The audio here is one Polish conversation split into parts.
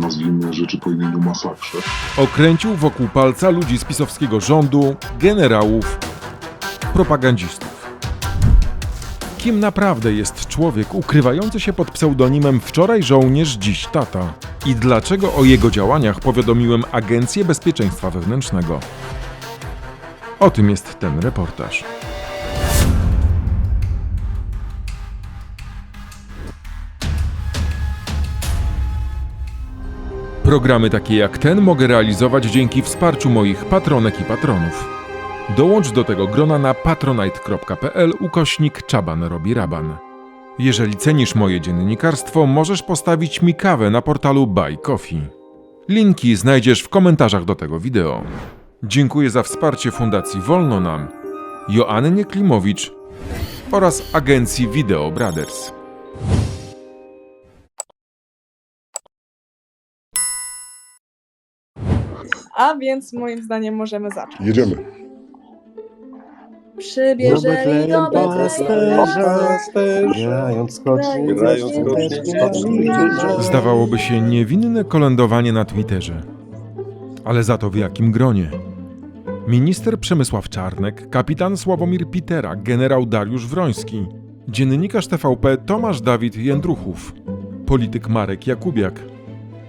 nazwijmy rzeczy po imieniu masakrze. Okręcił wokół palca ludzi z pisowskiego rządu, generałów, propagandistów. Kim naprawdę jest człowiek ukrywający się pod pseudonimem wczoraj żołnierz, dziś tata? I dlaczego o jego działaniach powiadomiłem Agencję Bezpieczeństwa Wewnętrznego? O tym jest ten reportaż. Programy takie jak ten mogę realizować dzięki wsparciu moich patronek i patronów. Dołącz do tego grona na patronite.pl ukośnik Czaban robi raban. Jeżeli cenisz moje dziennikarstwo, możesz postawić mi kawę na portalu Buy Coffee. Linki znajdziesz w komentarzach do tego wideo. Dziękuję za wsparcie Fundacji Wolno Nam, Joannie Klimowicz oraz agencji Video Brothers. A więc moim zdaniem możemy zacząć. Jedziemy. Przybierzeli do Betlejem. Grając skocznie, Grając. Zdawałoby się niewinne kolędowanie na Twitterze. Ale za to w jakim gronie? Minister Przemysław Czarnek, kapitan Sławomir Pitera, generał Dariusz Wroński, dziennikarz TVP Tomasz Dawid Jędruchów, polityk Marek Jakubiak,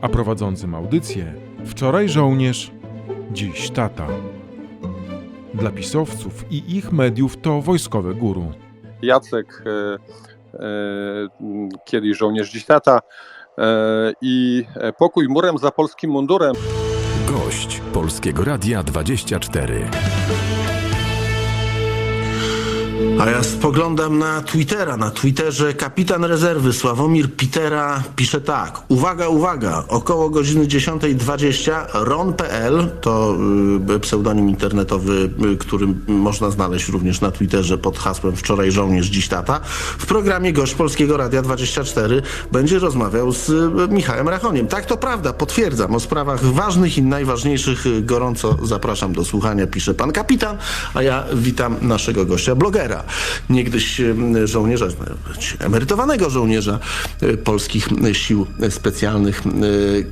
a prowadzącym audycję wczoraj żołnierz, dziś tata. Dla pisowców i ich mediów to wojskowe guru. Jacek, e, e, kiedyś żołnierz dziś tata e, i e, pokój murem za polskim mundurem. Gość Polskiego Radia 24. A ja spoglądam na Twittera. Na Twitterze kapitan rezerwy Sławomir Pitera pisze tak. Uwaga, uwaga. Około godziny 10.20 ron.pl to y, pseudonim internetowy, y, który można znaleźć również na Twitterze pod hasłem Wczoraj żołnierz, dziś tata. W programie Gość Polskiego Radia 24 będzie rozmawiał z y, Michałem Rachoniem. Tak, to prawda, potwierdzam. O sprawach ważnych i najważniejszych y, gorąco zapraszam do słuchania, pisze pan kapitan, a ja witam naszego gościa, blogera, niegdyś żołnierza, emerytowanego żołnierza e, polskich sił specjalnych, e,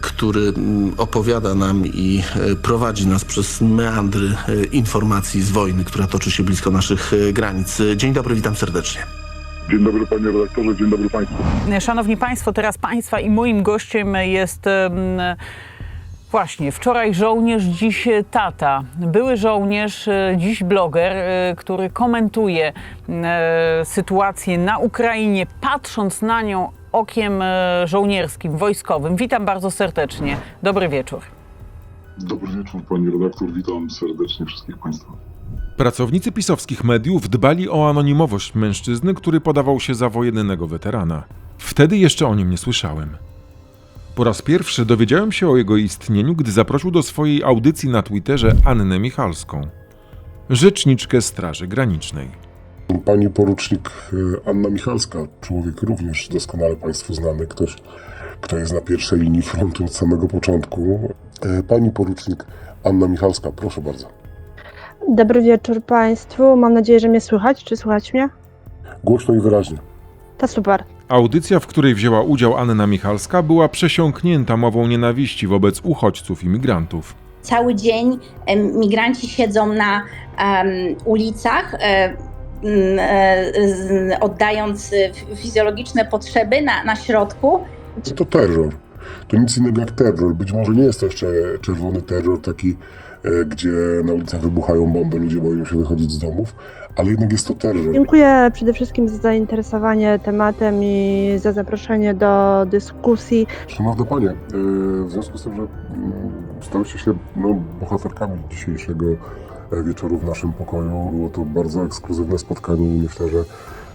który mm, opowiada nam i e, prowadzi nas przez meandry e, informacji z wojny, która toczy się blisko naszych e, granic. Dzień dobry, witam serdecznie. Dzień dobry panie redaktorze, dzień dobry państwu. Szanowni Państwo, teraz Państwa i moim gościem jest em, właśnie wczoraj żołnierz, dziś tata. Były żołnierz, e, dziś bloger, e, który komentuje e, sytuację na Ukrainie, patrząc na nią okiem e, żołnierskim, wojskowym. Witam bardzo serdecznie. Dobry wieczór. Dobry wieczór pani redaktor, witam serdecznie wszystkich państwa. Pracownicy pisowskich mediów dbali o anonimowość mężczyzny, który podawał się za wojennego weterana. Wtedy jeszcze o nim nie słyszałem. Po raz pierwszy dowiedziałem się o jego istnieniu, gdy zaprosił do swojej audycji na Twitterze Annę Michalską, rzeczniczkę Straży Granicznej. Pani porucznik e, Anna Michalska, człowiek również doskonale Państwu znany, ktoś, kto jest na pierwszej linii frontu od samego początku. E, Pani porucznik Anna Michalska, proszę bardzo. Dobry wieczór Państwu. Mam nadzieję, że mnie słychać. Czy słychać mnie? Głośno i wyraźnie. To super. Audycja, w której wzięła udział Anna Michalska, była przesiąknięta mową nienawiści wobec uchodźców i migrantów. Cały dzień migranci siedzą na em, ulicach, e, e, oddając e, fizjologiczne potrzeby na, na środku. To terror. To nic innego jak terror. Być może nie jest to jeszcze czerwony terror, taki, gdzie na ulicach wybuchają bomby, ludzie boją się wychodzić z domów, ale jednak jest to terror. Dziękuję przede wszystkim za zainteresowanie tematem i za zaproszenie do dyskusji. Szanowne Panie, e, w związku z tym, że mm, stałyście się no, bohaterkami dzisiejszego e, wieczoru w naszym pokoju, było to bardzo ekskluzywne spotkanie i myślę, że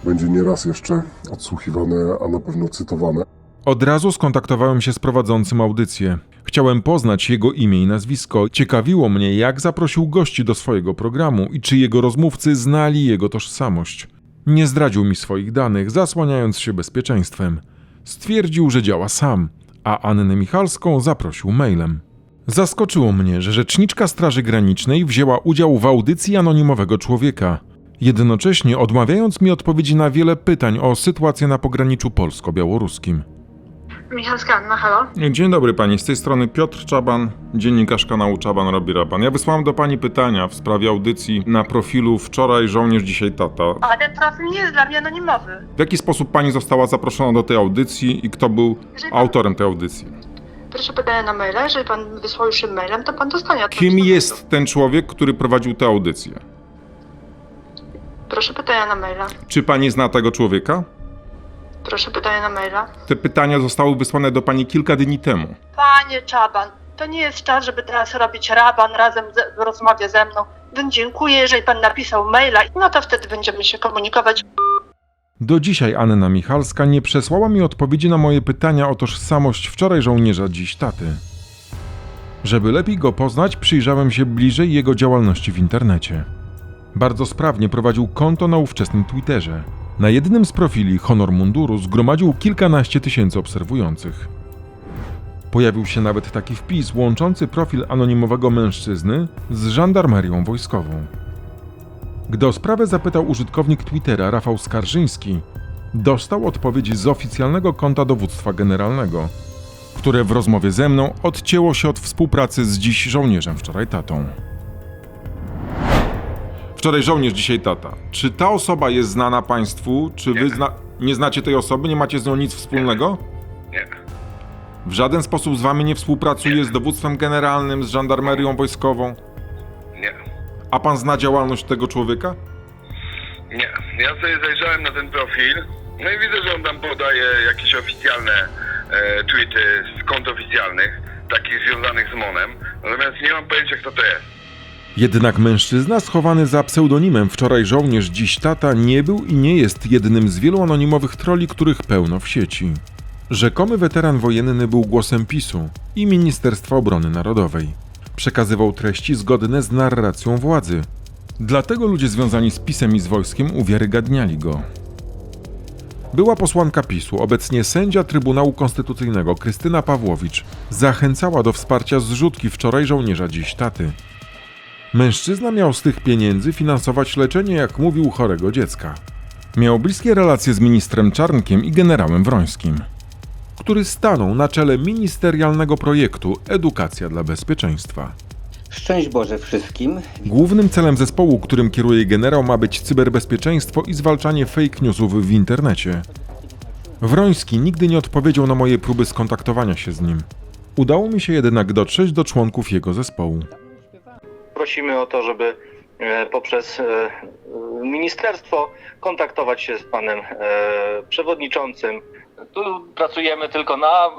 będzie nieraz jeszcze odsłuchiwane, a na pewno cytowane. Od razu skontaktowałem się z prowadzącym audycję. Chciałem poznać jego imię i nazwisko. Ciekawiło mnie, jak zaprosił gości do swojego programu i czy jego rozmówcy znali jego tożsamość. Nie zdradził mi swoich danych, zasłaniając się bezpieczeństwem. Stwierdził, że działa sam, a Annę Michalską zaprosił mailem. Zaskoczyło mnie, że rzeczniczka Straży Granicznej wzięła udział w audycji anonimowego człowieka, jednocześnie odmawiając mi odpowiedzi na wiele pytań o sytuację na pograniczu polsko-białoruskim. Michalska Anna, halo? Dzień dobry pani, z tej strony Piotr Czaban, dziennikarz kanału Czaban robi raban. Ja wysłałem do pani pytania w sprawie audycji na profilu wczoraj żołnierz, dzisiaj tata. A ten profil nie jest dla mnie anonimowy. W jaki sposób pani została zaproszona do tej audycji i kto był Jeżeli autorem tej audycji? proszę pytania na maila, jeżeli pan wysłał już mailem, to pan dostanie odpowiedź Kim na jest ten człowiek, który prowadził tę audycję? Proszę pytania na maila. Czy pani zna tego człowieka? Proszę pytania na maila. Te pytania zostały wysłane do pani kilka dni temu. Panie Czaban, to nie jest czas, żeby teraz robić raban razem ze, w rozmowie ze mną. Więc dziękuję, jeżeli pan napisał maila, no to wtedy będziemy się komunikować. Do dzisiaj Anna Michalska nie przesłała mi odpowiedzi na moje pytania o tożsamość wczoraj żołnierza, dziś taty. Żeby lepiej go poznać, przyjrzałem się bliżej jego działalności w internecie. Bardzo sprawnie prowadził konto na ówczesnym Twitterze. Na jednym z profili Honor Munduru zgromadził kilkanaście tysięcy obserwujących. Pojawił się nawet taki wpis łączący profil anonimowego mężczyzny z żandarmerią wojskową. Gdy o sprawę zapytał użytkownik Twittera Rafał Skarżyński, dostał odpowiedź z oficjalnego konta dowództwa generalnego, które w rozmowie ze mną odcięło się od współpracy z dziś żołnierzem, wczoraj tatą. Wczoraj żołnierz, dzisiaj tata. Czy ta osoba jest znana państwu? Czy wy zna... nie znacie tej osoby? Nie macie z nią nic wspólnego? Nie. W żaden sposób z wami nie współpracuje z dowództwem generalnym, z żandarmerią wojskową? Nie. A pan zna działalność tego człowieka? Nie. Ja sobie zajrzałem na ten profil, no i widzę, że on tam podaje jakieś oficjalne e, tweety z kont oficjalnych, takich związanych z Monem, natomiast nie mam pojęcia, kto to jest. Jednak mężczyzna schowany za pseudonimem wczoraj żołnierz, dziś tata nie był i nie jest jednym z wielu anonimowych troli, których pełno w sieci. Rzekomy weteran wojenny był głosem PiSu i Ministerstwa Obrony Narodowej. Przekazywał treści zgodne z narracją władzy. Dlatego ludzie związani z PiSem i z wojskiem uwiarygadniali go. Była posłanka PiSu, obecnie sędzia Trybunału Konstytucyjnego Krystyna Pawłowicz, zachęcała do wsparcia zrzutki wczoraj żołnierza, dziś taty. Mężczyzna miał z tych pieniędzy finansować leczenie, jak mówił, chorego dziecka. Miał bliskie relacje z ministrem Czarnkiem i generałem Wrońskim, który stanął na czele ministerialnego projektu Edukacja dla Bezpieczeństwa. Szczęść Boże wszystkim. Głównym celem zespołu, którym kieruje generał, ma być cyberbezpieczeństwo i zwalczanie fake newsów w internecie. Wroński nigdy nie odpowiedział na moje próby skontaktowania się z nim. Udało mi się jednak dotrzeć do członków jego zespołu. Prosimy o to, żeby e, poprzez e, ministerstwo kontaktować się z panem e, przewodniczącym. Tu pracujemy tylko na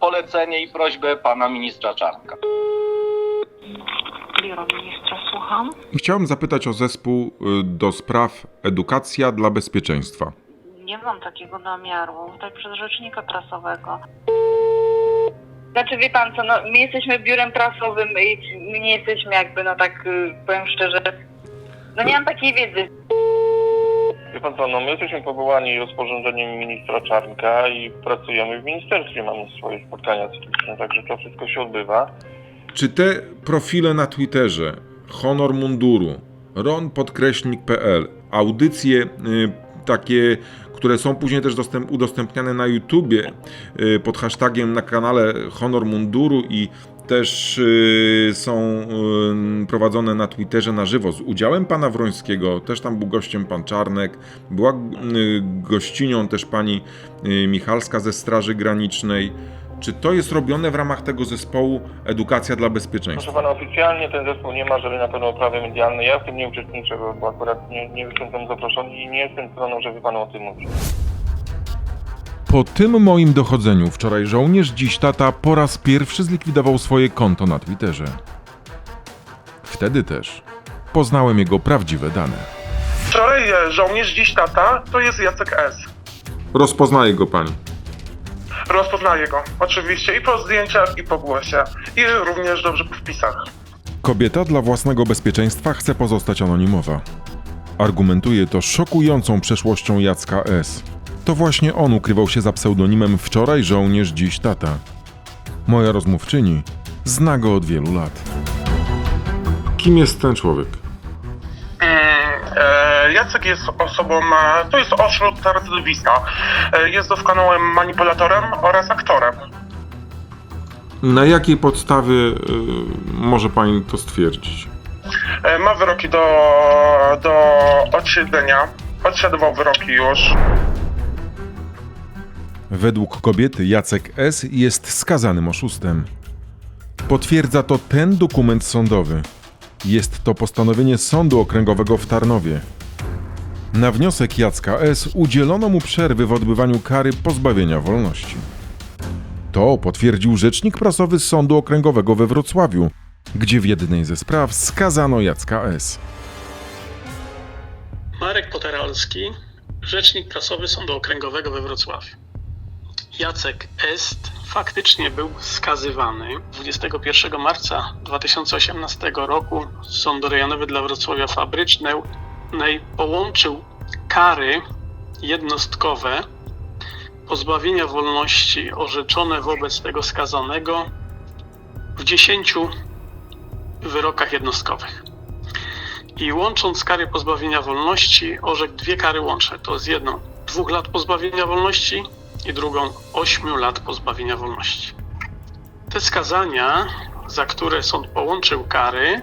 polecenie i prośbę pana ministra Czarnka. Biuro ministra, słucham. Chciałem zapytać o zespół y, do spraw edukacja dla bezpieczeństwa. Nie mam takiego namiaru, tutaj przez rzecznika prasowego. Znaczy wie pan co, no, my jesteśmy biurem prasowym i my nie jesteśmy jakby, no tak y, powiem szczerze, no nie mam takiej wiedzy. Wie pan co, no my jesteśmy powołani rozporządzeniem ministra Czarnka i pracujemy w ministerstwie, mamy swoje spotkania cykliczne, także to wszystko się odbywa. Czy te profile na Twitterze, Honor Munduru, ron.pl, audycje y, takie, które są później też dostęp, udostępniane na YouTubie y, pod hashtagiem na kanale Honor Munduru i też y, są y, prowadzone na Twitterze na żywo z udziałem pana Wrońskiego, też tam był gościem pan Czarnek, była gościnią też pani Michalska ze Straży Granicznej. Czy to jest robione w ramach tego zespołu Edukacja dla Bezpieczeństwa? Proszę pana, oficjalnie ten zespół nie ma żadnej na pewno oprawy medialnej, ja w tym nie uczestniczę, bo- bo akurat nie, nie jestem tam zaproszony i nie jestem stroną, żeby panu o tym mówić. Po tym moim dochodzeniu wczoraj żołnierz, dziś tata po raz pierwszy zlikwidował swoje konto na Twitterze. Wtedy też poznałem jego prawdziwe dane. Wczoraj e, żołnierz, dziś tata, to jest Jacek S. Rozpoznaje go pani. Rozpoznaję go, oczywiście, i po zdjęciach, i po głosie. I również dobrze po wpisach. Kobieta dla własnego bezpieczeństwa chce pozostać anonimowa. Argumentuje to szokującą przeszłością Jacka S. To właśnie on ukrywał się za pseudonimem wczoraj żołnierz, dziś tata. Moja rozmówczyni zna go od wielu lat. Kim jest ten człowiek? E, ja Jacek jest osobą, e, to jest ośród recydywista. E, Jest doskonałym manipulatorem oraz aktorem. Na jakiej podstawie y, może pani to stwierdzić? E, Ma wyroki do, do odsiedzenia. Odsiadował wyroki już. Według kobiety Jacek S. jest skazanym oszustem. Potwierdza to ten dokument sądowy. Jest to postanowienie Sądu Okręgowego w Tarnowie. Na wniosek Jacka S. udzielono mu przerwy w odbywaniu kary pozbawienia wolności. To potwierdził rzecznik prasowy Sądu Okręgowego we Wrocławiu, gdzie w jednej ze spraw skazano Jacka S. Marek Poteralski, rzecznik prasowy Sądu Okręgowego we Wrocławiu. Jacek Est faktycznie był skazywany 21 marca 2018 roku Sąd Rejonowy dla Wrocławia Połączył kary jednostkowe pozbawienia wolności orzeczone wobec tego skazanego w 10 wyrokach jednostkowych. I łącząc kary pozbawienia wolności, orzekł dwie kary łączne. To jest jedną dwóch lat pozbawienia wolności i drugą ośmiu lat pozbawienia wolności. Te skazania, za które sąd połączył kary,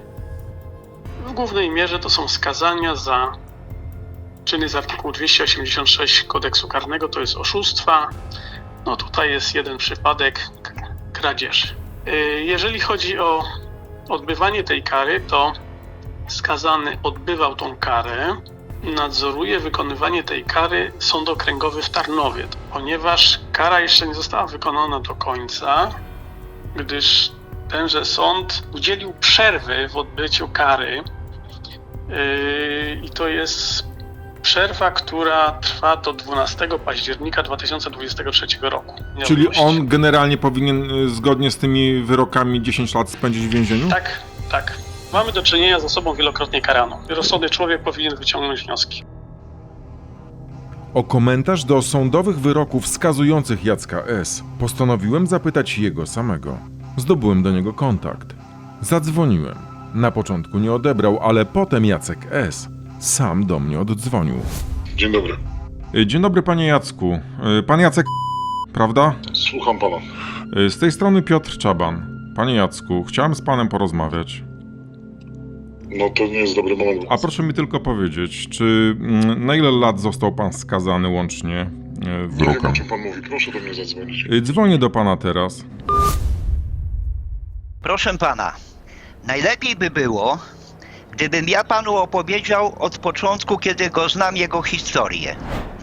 w głównej mierze to są skazania za czyny z artykułu 286 kodeksu karnego, to jest oszustwa. No tutaj jest jeden przypadek k- kradzieży. Yy, Jeżeli chodzi o odbywanie tej kary, to skazany odbywał tą karę, nadzoruje wykonywanie tej kary Sąd Okręgowy w Tarnowie, ponieważ kara jeszcze nie została wykonana do końca, gdyż tenże sąd udzielił przerwy w odbyciu kary yy, i to jest przerwa, która trwa do 12 października 2023 roku. Czyli on generalnie powinien y, zgodnie z tymi wyrokami 10 lat spędzić w więzieniu? Tak, tak. Mamy do czynienia z osobą wielokrotnie karaną. Rozsądny człowiek powinien wyciągnąć wnioski. O komentarz do sądowych wyroków skazujących Jacka S. postanowiłem zapytać jego samego. Zdobyłem do niego kontakt. Zadzwoniłem. Na początku nie odebrał, ale potem Jacek S. sam do mnie oddzwonił. Dzień dobry. Y, Dzień dobry, panie Jacku. Y, Pan Jacek, prawda? Słucham pana. Y, Z tej strony Piotr Czaban. Panie Jacku, chciałem z panem porozmawiać. No to nie jest dobry moment. A proszę mi tylko powiedzieć, czy mm, na ile lat został pan skazany łącznie y, Nie wiem, o czym pan mówi. Proszę do mnie zadzwonić. Dzwonię do pana teraz. Proszę pana, najlepiej by było, gdybym ja panu opowiedział od początku, kiedy go znam, jego historię.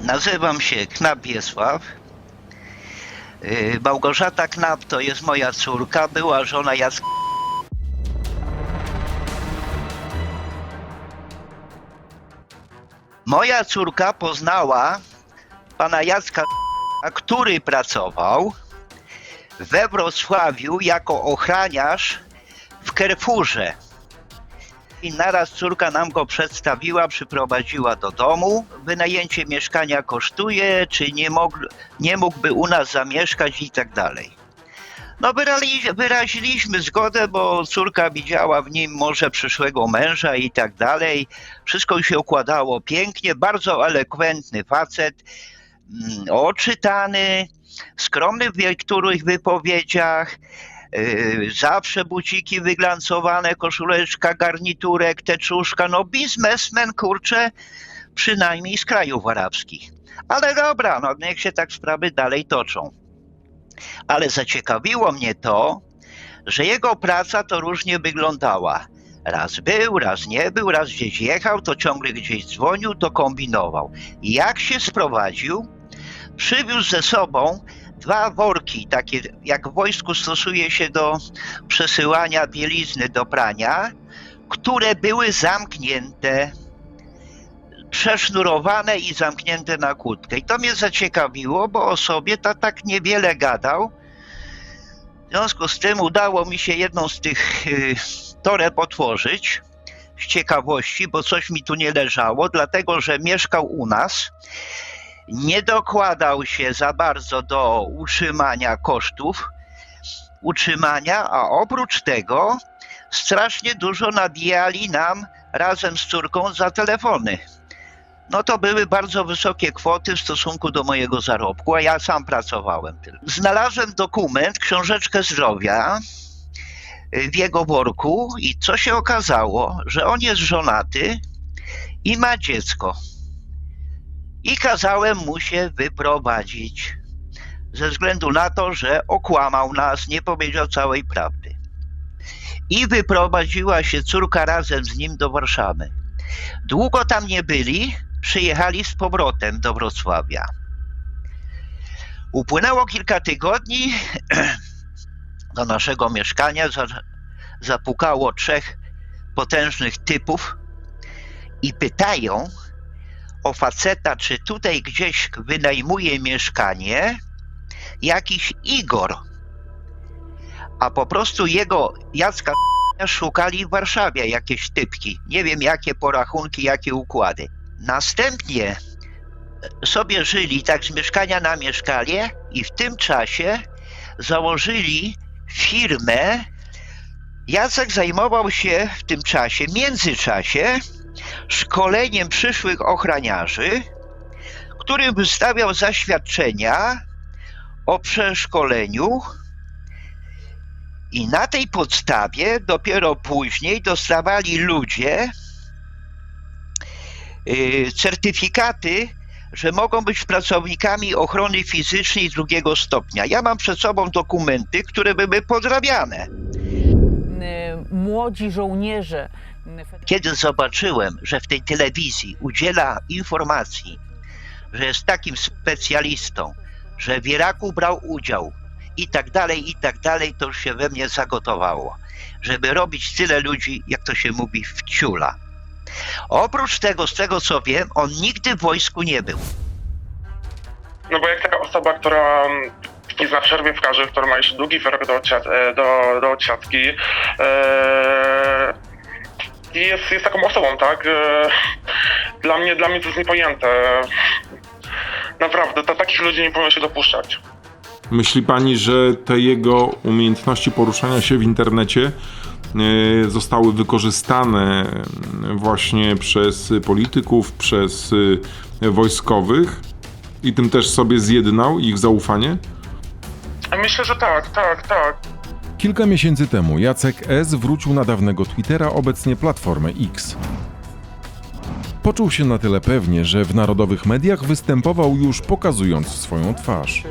Nazywam się Knap Wiesław. Yy, Małgorzata Knap to jest moja córka, była żona Jacka. Moja córka poznała pana Jacka, który pracował we Wrocławiu jako ochraniarz w Kerfurze. I naraz córka nam go przedstawiła, przyprowadziła do domu. Wynajęcie mieszkania kosztuje, czy nie, mógł, nie mógłby u nas zamieszkać i tak dalej. No wyraziliśmy zgodę, bo córka widziała w nim może przyszłego męża i tak dalej. Wszystko się układało pięknie, bardzo elokwentny facet, oczytany, skromny w niektórych wypowiedziach, yy, zawsze buciki wyglancowane, koszuleczka, garniturek, teczuszka, no biznesmen, kurczę, przynajmniej z krajów arabskich. Ale dobra, no niech się tak sprawy dalej toczą. Ale zaciekawiło mnie to, że jego praca to różnie wyglądała. Raz był, raz nie był, raz gdzieś jechał, to ciągle gdzieś dzwonił, to kombinował. Jak się sprowadził, przywiózł ze sobą dwa worki, takie jak w wojsku stosuje się do przesyłania bielizny do prania, które były zamknięte, przesznurowane i zamknięte na kłódkę. I to mnie zaciekawiło, bo o sobie to tak niewiele gadał. W związku z tym udało mi się jedną z tych y, toreb otworzyć z ciekawości, bo coś mi tu nie leżało, dlatego że mieszkał u nas nie dokładał się za bardzo do utrzymania kosztów utrzymania, a oprócz tego strasznie dużo nabijali nam razem z córką za telefony. no to były bardzo wysokie kwoty w stosunku do mojego zarobku, a ja sam pracowałem tylko. Znalazłem dokument, książeczkę zdrowia y, w jego worku i co się okazało, że on jest żonaty i ma dziecko. I kazałem mu się wyprowadzić ze względu na to, że okłamał nas, nie powiedział całej prawdy. I wyprowadziła się córka razem z nim do Warszawy. Długo tam nie byli, przyjechali z powrotem do Wrocławia. Upłynęło kilka tygodni, do naszego mieszkania za, zapukało trzech potężnych typów i pytają o faceta, czy tutaj gdzieś wynajmuje mieszkanie jakiś Igor, a po prostu jego Jacka szukali w Warszawie jakieś typki. Nie wiem jakie porachunki, jakie układy. Następnie sobie żyli tak z mieszkania na mieszkanie i w tym czasie założyli firmę. Jacek zajmował się w tym czasie, międzyczasie, szkoleniem przyszłych ochraniarzy, którym wystawiał zaświadczenia o przeszkoleniu i na tej podstawie dopiero później dostawali ludzie yy, certyfikaty, że mogą być pracownikami ochrony fizycznej drugiego stopnia. Ja mam przed sobą dokumenty, które były podrabiane. Y, Młodzi żołnierze. Kiedy zobaczyłem, że w tej telewizji udziela informacji, że jest takim specjalistą, że w Iraku brał udział i tak dalej, i tak dalej, to już się we mnie zagotowało, żeby robić tyle ludzi, jak to się mówi, w ciula. Oprócz tego, z tego co wiem, on nigdy w wojsku nie był. No bo jak taka osoba, która jest na przerwie w karze, która ma jeszcze długi wyrok do, e, do, do odsiadki, e, i jest, jest taką osobą, tak? E, dla mnie, dla mnie to jest niepojęte. Naprawdę, to, takich ludzi nie powinno się dopuszczać. Myśli pani, że te jego umiejętności poruszania się w internecie e, zostały wykorzystane właśnie przez polityków, przez e, wojskowych i tym też sobie zjednał ich zaufanie? Myślę, że tak, tak, tak. Kilka miesięcy temu Jacek S. wrócił na dawnego Twittera, obecnie Platformę X. Poczuł się na tyle pewnie, że w narodowych mediach występował już pokazując swoją twarz.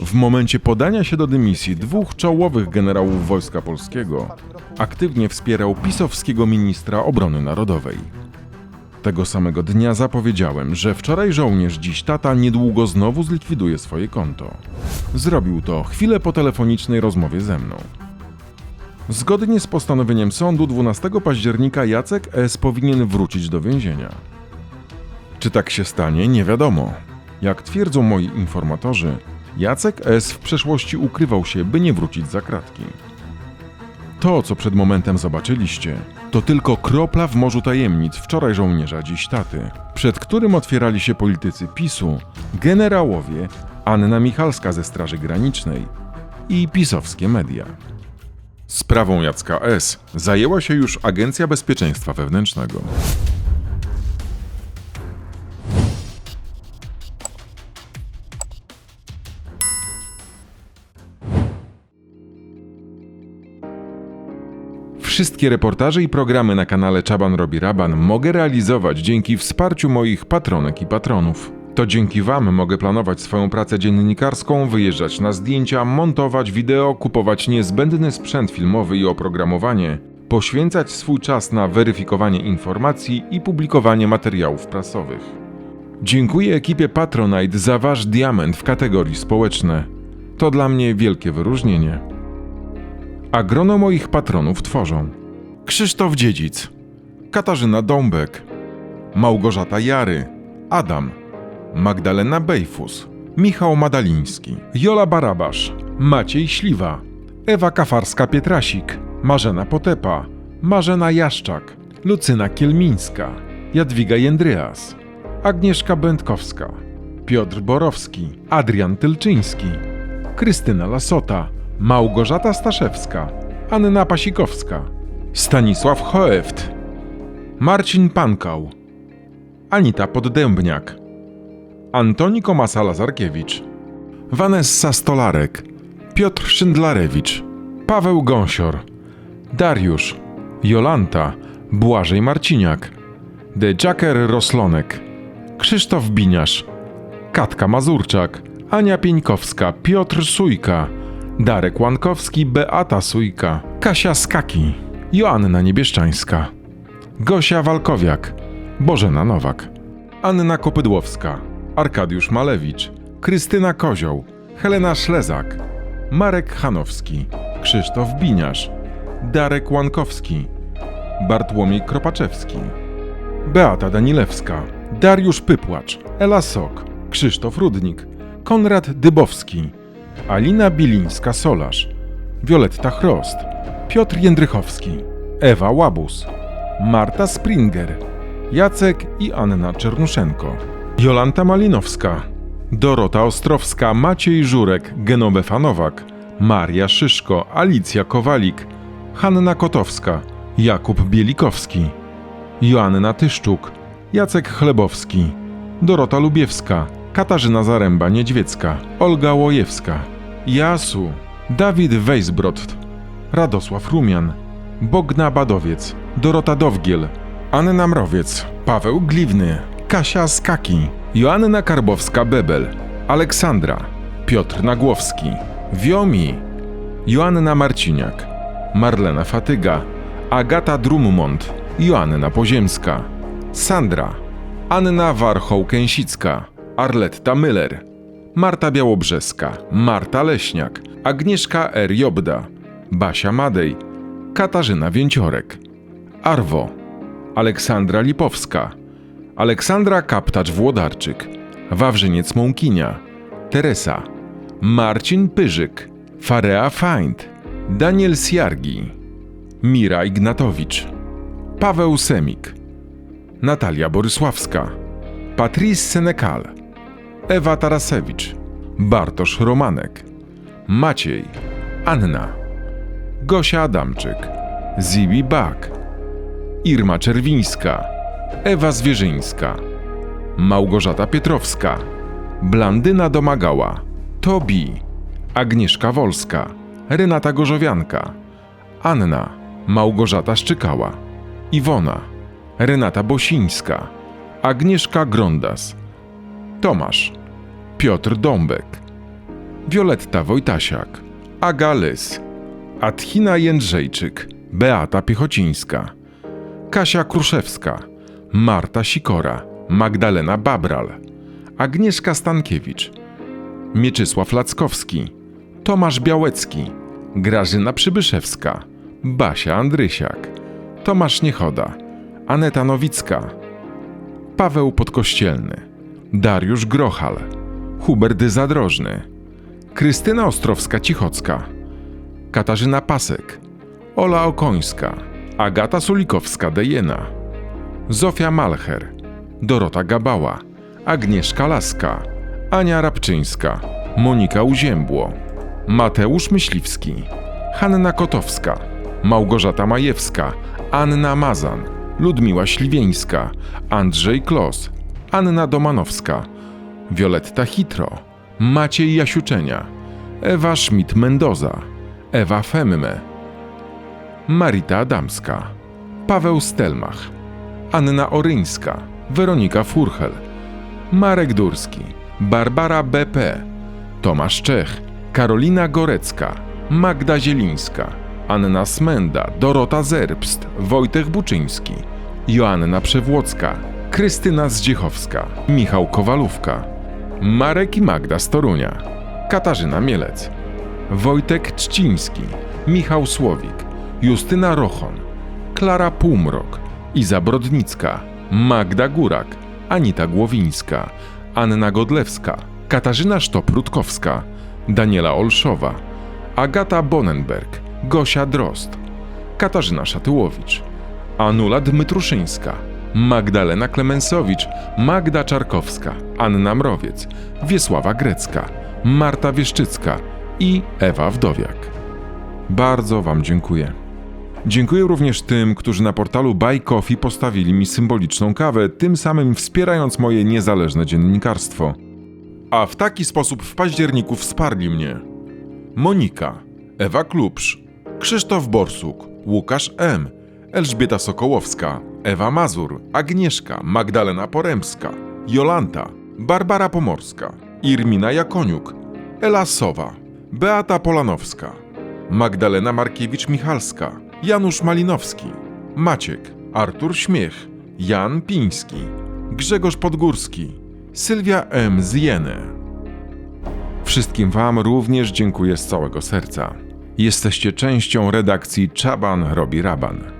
W momencie podania się do dymisji dwóch czołowych generałów Wojska Polskiego aktywnie wspierał pisowskiego ministra obrony narodowej. Tego samego dnia zapowiedziałem, że wczoraj żołnierz, dziś tata niedługo znowu zlikwiduje swoje konto. Zrobił to chwilę po telefonicznej rozmowie ze mną. Zgodnie z postanowieniem sądu 12 października Jacek S. powinien wrócić do więzienia. Czy tak się stanie, nie wiadomo. Jak twierdzą moi informatorzy, Jacek S. w przeszłości ukrywał się, by nie wrócić za kratki. To, co przed momentem zobaczyliście, to tylko kropla w morzu tajemnic wczoraj żołnierza, dziś taty, przed którym otwierali się politycy PiSu, generałowie, Anna Michalska ze Straży Granicznej i pisowskie media. Sprawą Jacka S. zajęła się już Agencja Bezpieczeństwa Wewnętrznego. Wszystkie reportaże i programy na kanale Czaban Robi Raban mogę realizować dzięki wsparciu moich patronek i patronów. To dzięki Wam mogę planować swoją pracę dziennikarską, wyjeżdżać na zdjęcia, montować wideo, kupować niezbędny sprzęt filmowy i oprogramowanie, poświęcać swój czas na weryfikowanie informacji i publikowanie materiałów prasowych. Dziękuję ekipie Patronite za Wasz diament w kategorii społeczne. To dla mnie wielkie wyróżnienie. A grono moich patronów tworzą. Krzysztof Dziedzic, Katarzyna Dąbek, Małgorzata Jary, Adam, Magdalena Bejfus, Michał Madaliński, Jola Barabasz, Maciej Śliwa, Ewa Kafarska-Pietrasik, Marzena Potepa, Marzena Jaszczak, Lucyna Kielmińska, Jadwiga Jędryas, Agnieszka Będkowska, Piotr Borowski, Adrian Tylczyński, Krystyna Lasota, Małgorzata Staszewska, Anna Pasikowska, Stanisław Choeft, Marcin Pankał, Anita Poddębniak, Antoni Komasa-Lazarkiewicz, Vanessa Stolarek, Piotr Szyndlarewicz, Paweł Gąsior, Dariusz, Jolanta, Błażej Marciniak, The Jacker Roslonek, Krzysztof Biniarz, Katka Mazurczak, Ania Pieńkowska, Piotr Sujka, Darek Łankowski, Beata Sujka, Kasia Skaki, Joanna Niebieszczańska, Gosia Walkowiak, Bożena Nowak, Anna Kopydłowska, Arkadiusz Malewicz, Krystyna Kozioł, Helena Szlezak, Marek Hanowski, Krzysztof Biniarz, Darek Łankowski, Bartłomiej Kropaczewski, Beata Danilewska, Dariusz Pypłacz, Ela Sok, Krzysztof Rudnik, Konrad Dybowski, Alina Bilińska-Solarz, Wioletta Chrost, Piotr Jędrychowski, Ewa Łabus, Marta Springer, Jacek i Anna Czernuszenko, Jolanta Malinowska, Dorota Ostrowska, Maciej Żurek, Genowefa Nowak, Maria Szyszko, Alicja Kowalik, Hanna Kotowska, Jakub Bielikowski, Joanna Tyszczuk, Jacek Chlebowski, Dorota Lubiewska, Katarzyna Zaręba-Niedźwiecka, Olga Łojewska, Jasu, Dawid Weisbrot, Radosław Rumian, Bogna Badowiec, Dorota Dowgiel, Anna Mrowiec, Paweł Gliwny, Kasia Skaki, Joanna Karbowska-Bebel, Aleksandra, Piotr Nagłowski, Wiomi, Joanna Marciniak, Marlena Fatyga, Agata Drummond, Joanna Poziemska, Sandra, Anna Warchoł-Kęsicka, Arletta Myller, Marta Białobrzeska, Marta Leśniak, Agnieszka R. Jobda, Basia Madej, Katarzyna Więciorek, Arwo, Aleksandra Lipowska, Aleksandra Kaptacz-Włodarczyk, Wawrzyniec Mąkinia, Teresa, Marcin Pyrzyk, Farea Feind, Daniel Siargi, Mira Ignatowicz, Paweł Semik, Natalia Borysławska, Patrice Senekal, Ewa Tarasewicz, Bartosz Romanek, Maciej, Anna, Gosia Adamczyk, Zibi Bak, Irma Czerwińska, Ewa Zwierzyńska, Małgorzata Pietrowska, Blandyna Domagała, Tobi, Agnieszka Wolska, Renata Gorzowianka, Anna, Małgorzata Szczykała, Iwona, Renata Bosińska, Agnieszka Grondas, Tomasz, Piotr Dąbek, Wioletta Wojtasiak, Aga Lys, Adhina Jędrzejczyk, Beata Piechocińska, Kasia Kruszewska, Marta Sikora, Magdalena Babral, Agnieszka Stankiewicz, Mieczysław Lackowski, Tomasz Białecki, Grażyna Przybyszewska, Basia Andrysiak, Tomasz Niechoda, Aneta Nowicka, Paweł Podkościelny, Dariusz Grochal, Hubert Zadrożny, Krystyna Ostrowska-Cichocka, Katarzyna Pasek, Ola Okońska, Agata Sulikowska-Dejena, Zofia Malcher, Dorota Gabała, Agnieszka Laska, Ania Rabczyńska, Monika Uziębło, Mateusz Myśliwski, Hanna Kotowska, Małgorzata Majewska, Anna Mazan, Ludmiła Śliwieńska, Andrzej Klos, Anna Domanowska, Wioletta Hitro, Maciej Jasiuczenia, Ewa Schmidt-Mendoza, Ewa Femme, Marita Adamska, Paweł Stelmach, Anna Oryńska, Weronika Furchel, Marek Durski, Barbara BP, Tomasz Czech, Karolina Gorecka, Magda Zielińska, Anna Smenda, Dorota Zerbst, Wojtek Buczyński, Joanna Przewłocka, Krystyna Zdziechowska, Michał Kowalówka, Marek i Magda z Torunia, Katarzyna Mielec, Wojtek Trzciński, Michał Słowik, Justyna Rochon, Klara Półmrok, Iza Brodnicka, Magda Górak, Anita Głowińska, Anna Godlewska, Katarzyna Sztop-Rutkowska, Daniela Olszowa, Agata Bonenberg, Gosia Drost, Katarzyna Szatyłowicz, Anula Dmytruszyńska, Magdalena Klemensowicz, Magda Czarkowska, Anna Mrowiec, Wiesława Grecka, Marta Wieszczycka i Ewa Wdowiak. Bardzo Wam dziękuję. Dziękuję również tym, którzy na portalu Buy Coffee postawili mi symboliczną kawę, tym samym wspierając moje niezależne dziennikarstwo. A w taki sposób w październiku wsparli mnie Monika, Ewa Klubsz, Krzysztof Borsuk, Łukasz M., Elżbieta Sokołowska, Ewa Mazur, Agnieszka, Magdalena Poremska, Jolanta, Barbara Pomorska, Irmina Jakoniuk, Ela Sowa, Beata Polanowska, Magdalena Markiewicz-Michalska, Janusz Malinowski, Maciek, Artur Śmiech, Jan Piński, Grzegorz Podgórski, Sylwia M. Zjene. Wszystkim Wam również dziękuję z całego serca. Jesteście częścią redakcji Czaban robi Raban.